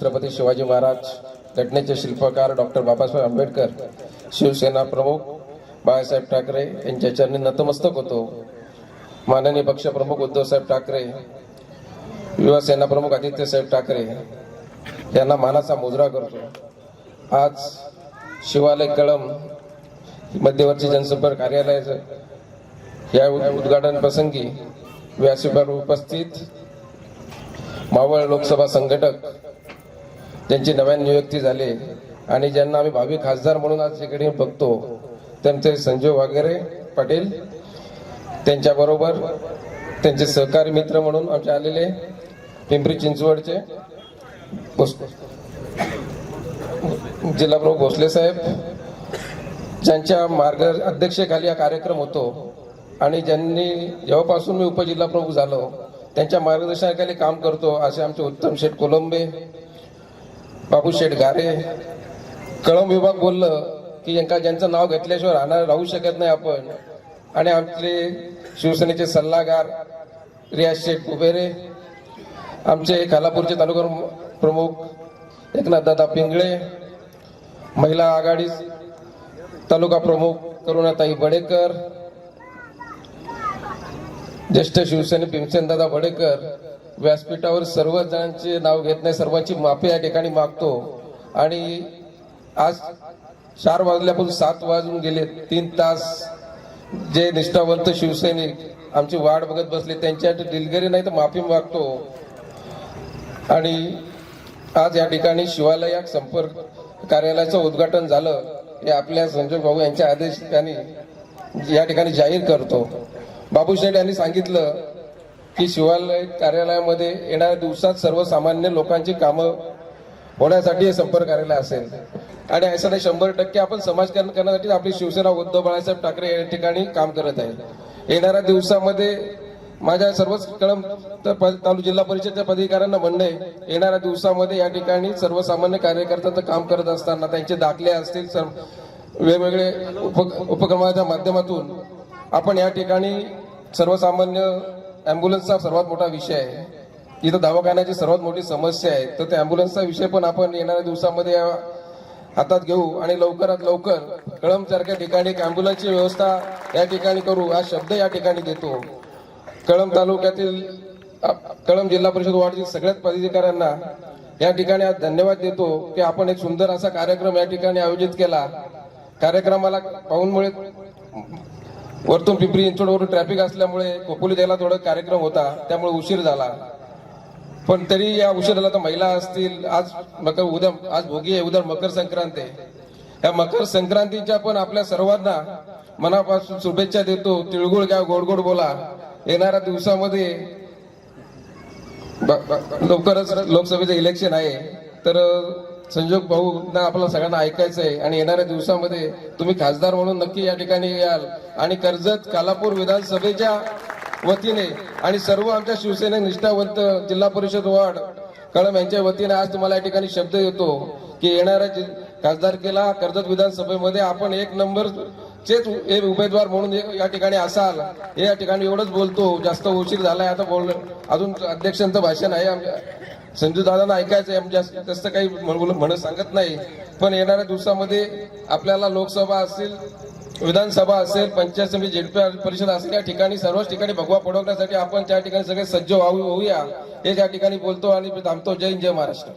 छत्रपती शिवाजी महाराज घटनेचे शिल्पकार डॉक्टर बाबासाहेब आंबेडकर शिवसेना प्रमुख बाळासाहेब ठाकरे यांच्या चरणी नतमस्तक होतो. माननीय पक्षप्रमुख उद्धवसाहेब ठाकरे युवा सेना प्रमुख आदित्यसाहेब ठाकरे यांना मानाचा मुजरा करतो. आज शिवालय कळम मध्यवर्ती जनसंपर्क कार्यालयाचं या उद्घाटन प्रसंगी व्यासपीठावर उपस्थित मावळ लोकसभा संघटक ज्यांची नव्याने नियुक्ती झाली आणि ज्यांना आम्ही भावी खासदार म्हणून आज इकडे बघतो त्यांचे संजय वगैरे पाटील त्यांच्याबरोबर त्यांचे सहकारी मित्र म्हणून आमचे आलेले पिंपरी चिंचवडचे जिल्हाप्रमुख भोसले साहेब ज्यांच्या मार्ग अध्यक्षेखाली हा कार्यक्रम होतो आणि ज्यांनी जेव्हापासून मी उपजिल्हाप्रमुख झालो त्यांच्या मार्गदर्शनाखाली काम करतो असे आमचे उत्तम शेठ कोलंबे बाबू शेठ गारे कळम विभाग बोललं की यांका ज्यांचं नाव घेतल्याशिवाय राहणार राहू शकत नाही आपण. आणि आमचे शिवसेनेचे सल्लागार रियाज शेठ कुबेरे आमचे खालापूरचे तालुका प्रमुख एकनाथ दादा पिंगळे महिला आघाडी तालुका प्रमुख करुणाताई बडेकर ज्येष्ठ शिवसेने भीमसेन दादा बडेकर व्यासपीठावर सर्व जणांचे नाव घेत नाही सर्वांची माफी या ठिकाणी मागतो. आणि आज चार वाजल्यापासून सात वाजून गेले तीन तास जे निष्ठावंत शिवसैनिक आमची वाट बघत बसले त्यांच्या दिलगिरी नाही तर माफी मागतो. आणि आज या ठिकाणी शिवालयात संपर्क कार्यालयाचं उद्घाटन झालं हे आपल्या संजय भाऊ यांच्या आदेशाने या ठिकाणी जाहीर करतो. बाबू शेठ यांनी सांगितलं की शिवालय कार्यालयामध्ये येणाऱ्या दिवसात सर्वसामान्य लोकांची कामं होण्यासाठी हे संपर्क कार्यालय असेल. आणि असं नाही शंभर टक्के आपण समाजकारण करण्यासाठी आपली शिवसेना उद्धव बाळासाहेब ठाकरे या ठिकाणी काम करत आहे. येणाऱ्या दिवसामध्ये माझ्या सर्वच कळम तर तालुका जिल्हा परिषदच्या पदाधिकाऱ्यांना म्हणणं आहे येणाऱ्या दिवसामध्ये या ठिकाणी सर्वसामान्य कार्यकर्त्यांचं काम करत असताना त्यांचे दाखले असतील सर्व वेगवेगळे उप उपक्रमाच्या माध्यमातून आपण या ठिकाणी सर्वसामान्य ॲम्ब्युलन्सचा सर्वात मोठा विषय आहे. इथं दवाखान्याची सर्वात मोठी समस्या आहे. तर त्या ॲम्ब्युलन्सचा विषय पण आपण येणाऱ्या दिवसामध्ये या हातात घेऊ आणि लवकरात लवकर कळमसारख्या ठिकाणी एक ॲम्ब्युलन्सची व्यवस्था या ठिकाणी करू. हा शब्द या ठिकाणी देतो. कळम तालुक्यातील कळम जिल्हा परिषद वार्डतील सगळ्याच पदाधिकाऱ्यांना या ठिकाणी आज धन्यवाद देतो की आपण एक सुंदर असा कार्यक्रम या ठिकाणी आयोजित केला. कार्यक्रमाला पाहूनमुळे वरतून पिंपरी चिंचवडवरून ट्रॅफिक असल्यामुळे खोपोली द्यायला थोडा कार्यक्रम होता त्यामुळे उशीर झाला. पण तरी या उशिराला तर महिला असतील आज मकर उद्या आज भोगी आहे उद्या मकर संक्रांती आहे. या मकर संक्रांतीच्या पण आपल्या सर्वांना मनापासून शुभेच्छा देतो. तिळगुळ घ्या गोड गोड बोला. येणाऱ्या दिवसामध्ये ब- लवकरच लोकसभेचं इलेक्शन आहे. तर संजोग भाऊंना आपल्याला सगळ्यांना ऐकायचं आहे आणि येणाऱ्या दिवसामध्ये तुम्ही खासदार म्हणून नक्की या ठिकाणी याल. आणि कर्जत कालापूर विधानसभेच्या वतीने आणि सर्व आमच्या शिवसेना निष्ठावंत जिल्हा परिषद वार्ड कळम यांच्या वतीने आज तुम्हाला या ठिकाणी शब्द येतो की येणाऱ्या जि- खासदारकीला कर्जत विधानसभेमध्ये आपण एक नंबर चेच हे उमेदवार म्हणून या ठिकाणी असाल. हे या ठिकाणी एवढंच बोलतो. जास्त उशीर झालाय. आता बोल अजून अध्यक्षांचं भाषण आहे आमच्या संजू दादांना ऐकायचं आहे म्हणजे जास्त जास्त काही म्हणत सांगत नाही. पण येणाऱ्या दिवसामध्ये आपल्याला लोकसभा असेल विधानसभा असेल पंचायत समिती झेडपी परिषद असेल या ठिकाणी सर्वच ठिकाणी भगवा पडवण्यासाठी आपण त्या ठिकाणी सगळे सज्ज व्हावी होऊया. हे त्या ठिकाणी बोलतो आणि थांबतो. जय हिंद, जय महाराष्ट्र.